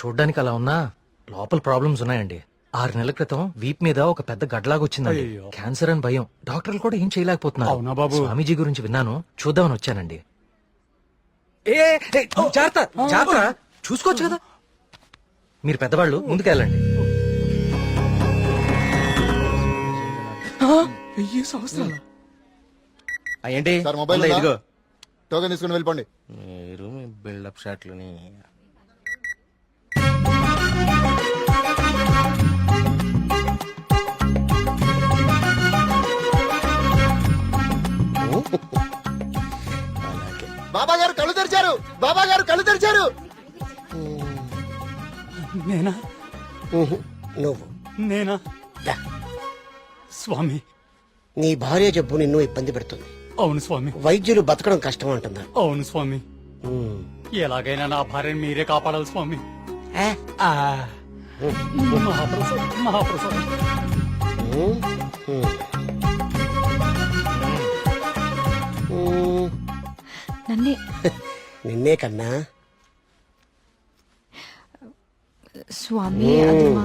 చూడ్డానికి అలా ఉన్నా లోపల ప్రాబ్లమ్స్ ఉన్నాయండి. ఆరు నెలల క్రితం వీప్ మీద ఒక పెద్ద గడ్లాగా వచ్చిందండి. క్యాన్సర్ అని భయం. డాక్టర్లు కూడా ఏం చేయలేకపోతున్నారు. అవునా బాబు? స్వామీజీ గురించి విన్నాను. చూద్దామని వచ్చానండి. ఏ ఏ, జాగ్రత్త జాగ్రత్త. చూసుకోవచ్చు కదా. మీరు పెద్దవాళ్ళు ముందుకెళ్ళండి. ఏంటి టోకెన్ తీసుకుని వెళ్ళిపోండి. మీరు బిల్డప్ షాట్లని బాబా గారు కళ్ళు తెరిచారు. బాబా గారు కళ్ళు తెరిచారు. నేనా? నువ్వు. నేనా. స్వామి. నీ భార్య జబ్బు నిన్ను ఇబ్బంది పెడుతుంది. అవును స్వామి. వైద్యులు బతకడం కష్టం అంటున్నారు. అవును స్వామి. ఎలాగైనా నా భార్యను మీరే కాపాడాలి స్వామి. మహాప్రసాద్ మహాప్రసాద్. నన్నే. నిన్నే కన్నా. స్వామి అది మా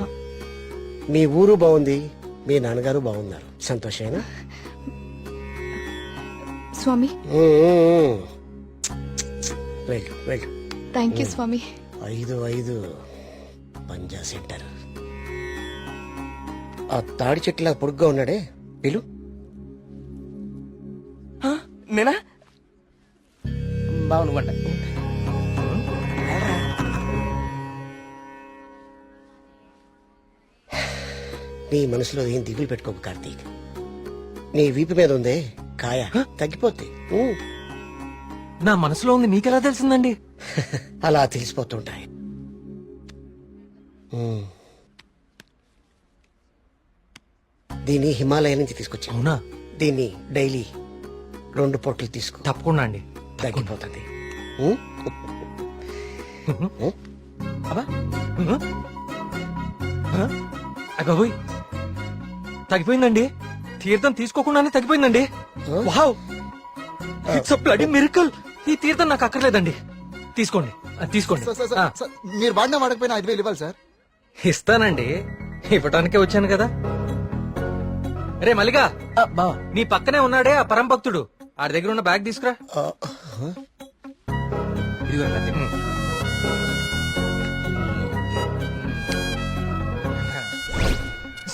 మీ ఊరు బాగుంది మీ నాన్నగారు బాగున్నారు. సంతోషేనా స్వామి. ఉమ్, ఉమ్, ఉమ్. వెళ్ళు వెళ్ళు. థ్యాంక్ యూ స్వామి. ఐదు ఐదు. పంజా సెంటర్. ఆ తాడి చెట్టులా పొడుగ్గా ఉన్నాడే పిలు. నేనా? బావు నువ్వంట. నీ మనసులో ఏం దిగులు పెట్టుకోకు కార్తీక్. నీ వీపు మీద ఉందే కాయ. తగ్గిపోద్ది ఊ. నా మనసులో ఉంది మీకెలా తెలిసిందండి? అలా తెలిసిపోతుంటాయి. దీన్ని హిమాలయ నుంచి తీసుకొచ్చా అవునా? దీన్ని డైలీ రెండు పొట్లు తీసుకో. తప్పకుండా అండి. తగ్గిపోతుంది? అబ్బా? అబ్బాబోయ్ తగ్గిపోయిందండి. తీర్థం తీసుకోకుండానే తగ్గిపోయిందండి. వావ్. ఇట్స్ బ్లడీ మిరకల్ ఈ తీర్థం నాకు అక్కర్లేదండి. తీసుకోండి. ఆ, తీసుకోండి. ఆ, మీరు వాడినా వాడకపోయినా ఐదు వేలు ఇవ్వాలి సార్. ఇస్తానండి. ఇవ్వటానికే వచ్చాను కదా. రే మల్లిగా నీ పక్కనే ఉన్నాడే ఆ పరం భక్తుడు ఆడి దగ్గర ఉన్న బ్యాగ్ తీసుకురా. ఆ, ఆ. ఇదిగో.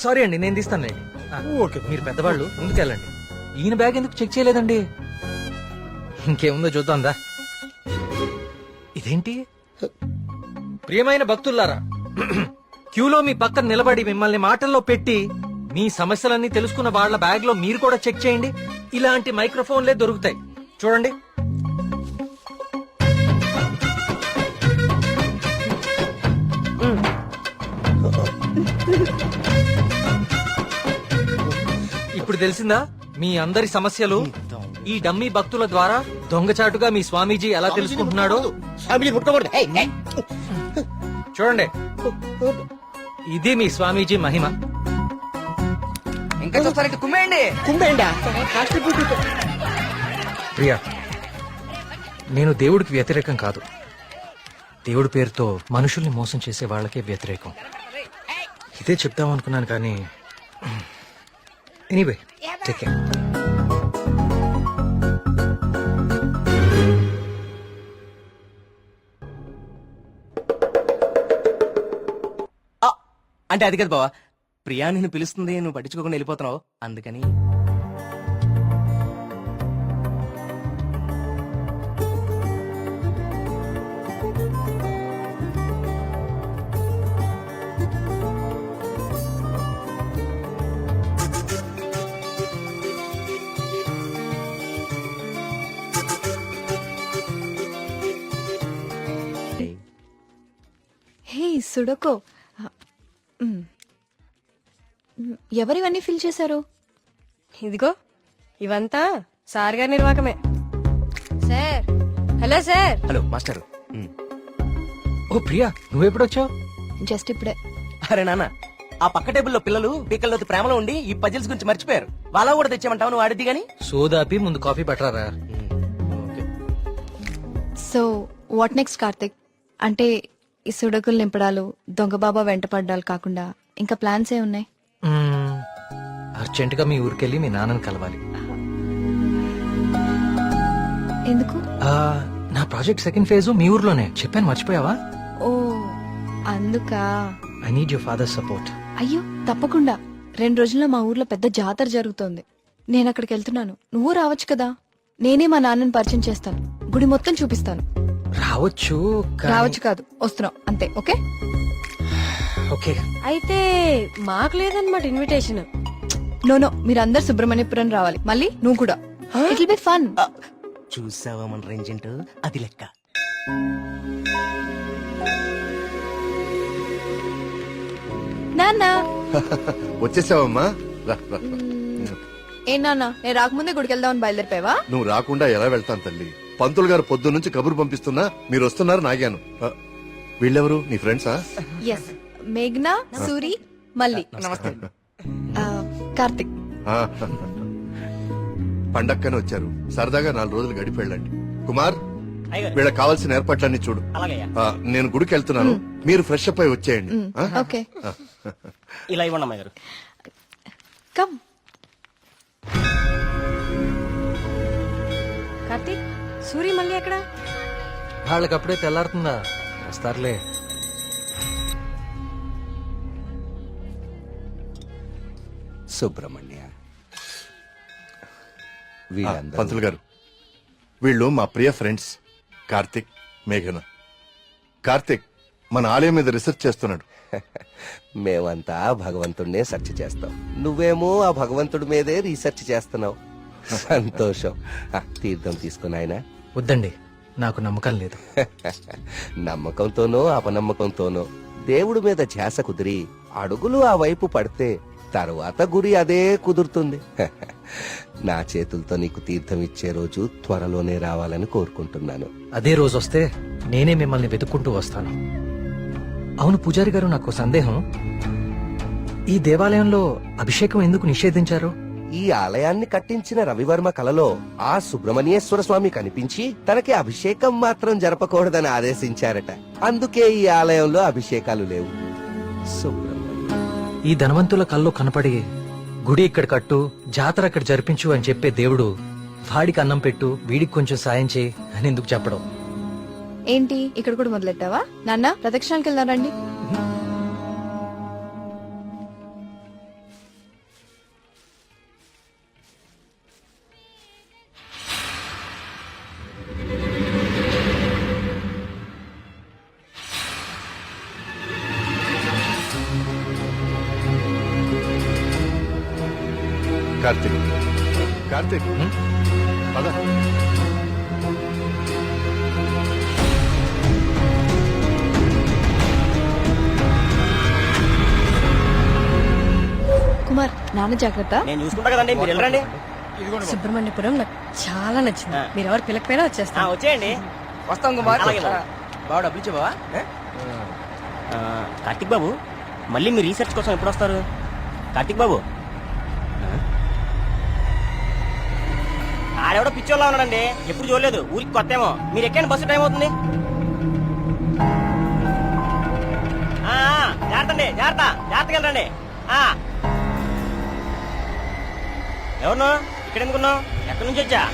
సారీ అండి నేను తీస్తానులేండి ఓకే. మీరు పెద్దవాళ్ళు ముందుకెళ్ళండి. ఈయన బ్యాగ్ ఎందుకు చెక్ చేయలేదండి? ఇంకేముందో చూద్దాందా ఇదేంటి? ప్రియమైన భక్తులారా క్యూలో మీ పక్కన నిలబడి మిమ్మల్ని మాటల్లో పెట్టి మీ సమస్యలన్నీ తెలుసుకున్న వాళ్ళ బ్యాగ్లో మీరు కూడా చెక్ చేయండి. ఇలాంటి మైక్రోఫోన్లే దొరుకుతాయి. చూడండి. తెలిసిందా? మీ అందరి సమస్యలు ఈ డమ్మీ భక్తుల ద్వారా దొంగచాటుగా మీ స్వామీజీ ఎలా తెలుసుకుంటున్నాడో? స్వామిని ముట్టుకోకూడదు ఏయ్, ఏయ్. చూడండి. ఇది మీ స్వామీజీ మహిమ. ఇంకా చూస్తారంటే కుమ్మేయండి. కుంభేండా కాస్ట్లీ ప్రియా నేను దేవుడికి వ్యతిరేకం కాదు. దేవుడి పేరుతో మనుషుల్ని మోసం చేసే వాళ్ళకే వ్యతిరేకం. ఇదే చెప్దాం అనుకున్నాను కానీ ఎనీవే టేక్ కేర్ అంటే అది కదా బావా. ప్రియా నిన్ను పిలుస్తుంది నువ్వు పట్టించుకోకుండా వెళ్ళిపోతున్నావు. అందుకని సుడకో. ఎవరివన్నీ ఫిల్ చేశారు? ఇదిగో ఇవంతా సార్ గారి నిర్వాకమే sir hello sir. Hello master. ఓ ప్రియా నువ్వెప్పుడొచ్చావు? జస్ట్ ఇప్పుడే. అరే నాన్న ఆ పక్క టేబుల్లో పిల్లలు పీకల్లోకి ప్రేమలో ఉండి ఈ పజిల్స్ గురించి మర్చిపోయారు. వాళ్ళ కూడా తెచ్చామంటావు నువ్వు ఆడిద్ది గాని? సోదాపి ముందు coffee పట్టరారా? Okay. So what next Karthik? అంటే ఈ సుడకులు నింపడాలు దొంగ బాబా వెంట పడ్డాలు కాకుండా ఇంకా ప్లాన్స్ ఏ ఉన్నాయి? మ్మ్, అర్జెంటుగా మీ ఊరికెళ్ళి మీ నాన్నని కలవాలి. ఎందుకు? నా ప్రాజెక్ట్ సెకండ్ ఫేజ్ మీ ఊర్లోనే. చెప్పాను మర్చిపోయావా? ఓ అందుకా? I need your father support అయ్యో తప్పకుండా. రెండు రోజుల్లో మా ఊర్లో పెద్ద జాతర జరుగుతోంది. నేను అక్కడికి వెళ్తున్నాను. నువ్వు రావచ్చు కదా? నేనే మా నాన్నని పరిచయం చేస్తాను. గుడి మొత్తం చూపిస్తాను. రావచ్చు కానీ- రావచ్చు కాదు. వస్తున్నావు అంతే ఓకే? ఓకే. అయితే మాకు లేదన్నమాట ఇన్విటేషన్ నో నో మీరందరు సుబ్రహ్మణ్యపురం రావాలి. మళ్ళీ నువ్వు కూడా. ఇట్ బి ఫన్ చూసావా మన రేంజెంట్ అది లెక్క. నాన్న. వచ్చేసావమ్మా. రా, రా. ఏ నాన్న? నేను రాకముందే గుడికి వెళ్దామని బయలుదేరిపోయావా? నువ్వు రాకుండా ఎలా వెళ్తాను తల్లి? పంతులు గారు పొద్దు నుంచి కబురు పంపిస్తున్నా మీరు వస్తున్నారు నాగాను. ఆ, వీళ్ళెవరు? నీ ఫ్రెండ్సా? ఎస్ మేఘ్నా సూరి నమస్తే. ఆ, కార్తిక్. ఆ, పండక్కనే వచ్చారు. సరదాగా నాలుగు రోజులు గడిపి వెళ్ళండి. కుమార్ వీళ్ళకి కావాల్సిన ఏర్పాట్లన్నీ చూడు. ఆ, నేను గుడికి వెళ్తున్నాను. మీరు ఫ్రెష్ అప్ అయి వచ్చేయండి. ఆ? ఓకే. ఇలా ఇవ్వండి అమ్మాయి గారు. కమ్ కార్తీక్. సూరి మళ్ళీ ఎక్కడ? వాళ్ళకి అప్పుడే తెల్లారుతుందా? వస్తారులే. సుబ్రహ్మణ్య వీళ్ళందరూ పంతులు గారు వీళ్ళు మా ప్రియ ఫ్రెండ్స్ కార్తిక్ మేఘన. కార్తిక్ మన ఆలయం మీద రీసెర్చ్ చేస్తున్నాడు. మేమంతా భగవంతుడినే సెర్చ్ చేస్తాం. నువ్వేమో ఆ భగవంతుడి మీదే రీసెర్చ్ చేస్తున్నావు. సంతోషం. ఆ, తీర్థం తీసుకుని ఆయన వద్దండి నాకు నమ్మకం లేదు. నమ్మకంతోనో అపనమ్మకంతోనో దేవుడి మీద ధ్యాస కుదిరి అడుగులు ఆ వైపు పడితే తరువాత గురి అదే కుదురుతుంది. నా చేతులతో నీకు తీర్థం ఇచ్చే రోజు త్వరలోనే రావాలని కోరుకుంటున్నాను. అదే రోజు వస్తే నేనే మిమ్మల్ని వెతుక్కుంటూ వస్తాను. అవును పూజారి గారు నాకు సందేహం. ఈ దేవాలయంలో అభిషేకం ఎందుకు నిషేధించారు? ఈ ఆలయాన్ని కట్టించిన రవివర్మ కలలో ఆ సుబ్రహ్మణ్యేశ్వర స్వామి కనిపించి తనకి అభిషేకం మాత్రం జరపకూడదని ఆదేశించారట. అందుకే ఈ ఆలయంలో అభిషేకాలు లేవు. ఈ ధనవంతుల కల్లో కనపడి గుడి ఇక్కడ కట్టు జాతర అక్కడ జరిపించు అని చెప్పే దేవుడు వాడికి అన్నం పెట్టు వీడికి కొంచెం సాయం చేయి అని ఎందుకు చెప్పడం? ఏంటి? ఇక్కడ కూడా మొదలెట్టావా? నాన్న ప్రదక్షిణాలకు వెళ్దాం రండి. కార్తిక్. కార్తిక్? పద. కుమార్ నాన్న జాగ్రత్త. నేను చూసుకుంటా కదండి మీరు వెళ్ళండి సుబ్రహ్మణ్యపురం నాకు చాలా నచ్చింది. మీరు ఎవరు పిలకపోయినా వచ్చేస్తా వచ్చేయండి. వస్తాం కుమార్. బావ డబ్బులు ఇచ్చే బావా కార్తిక్ బాబు మళ్ళీ మీ రీసెర్చ్ కోసం ఎప్పుడు వస్తారు? కార్తిక్ బాబు ఆడెవడో పిచ్చోళ్ళ ఉన్నాడండి. ఎప్పుడు చూడలేదు. ఊరికి కొత్త ఏమో మీరు ఎక్కండి బస్సు టైం అవుతుంది. ఆ, జాగ్రత్త అండి జాగ్రత్త. జాగ్రత్తగా వెళ్ళండి. ఆ. ఎవరు ఇక్కడ ఎందుకున్నావు? ఎక్కడి నుంచి వచ్చా?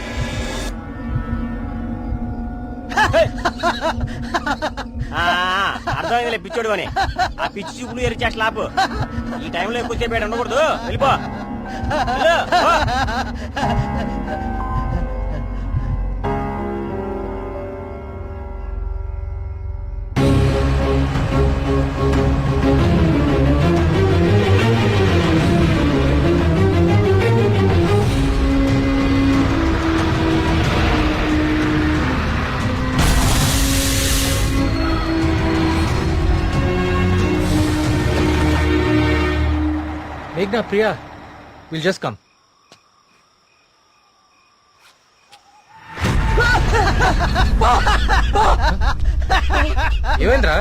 అర్థమైందిలే పిచ్చోడు అని. ఆ పిచ్చి చూపులు ఎరిచే చేస్తా ఈ టైంలో ఎక్కువసేపు ఈడ ఉండకూడదు. వెళ్ళిపో. మేఘ్నా ప్రియా. విల్ జస్ట్ కమ్ ఏమైందిరా?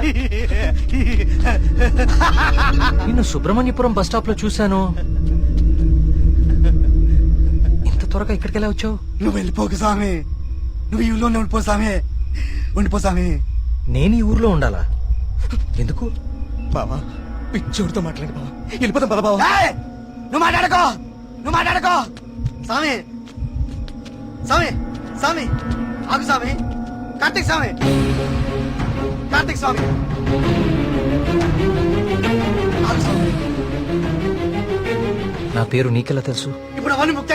నిన్ను సుబ్రహ్మణ్యపురం బస్ స్టాప్లో చూశాను. ఇంత త్వరగా ఇక్కడికి ఎలా వచ్చావు? నువ్వు వెళ్ళిపోకు స్వామి. నువ్వు ఈ ఊళ్ళోనే ఉండిపో స్వామి. ఉండిపో స్వామి. నేను ఈ ఊర్లో ఉండాలా? ఎందుకు? బావా పిచ్చోడితో మాట్లాడి బావా. వెళ్ళిపోతాం పద బావా. నువ్వు మాట్లాడుకో! నువ్వు మాట్లాడుకో! స్వామి! స్వామి! స్వామి! ఆగు స్వామి. కార్తీక్ స్వామి! కార్తీక్ స్వామి! ఆగు స్వామి. నా పేరు నీకెలా తెలుసు? ఇప్పుడు అవన్నీ ముఖ్యం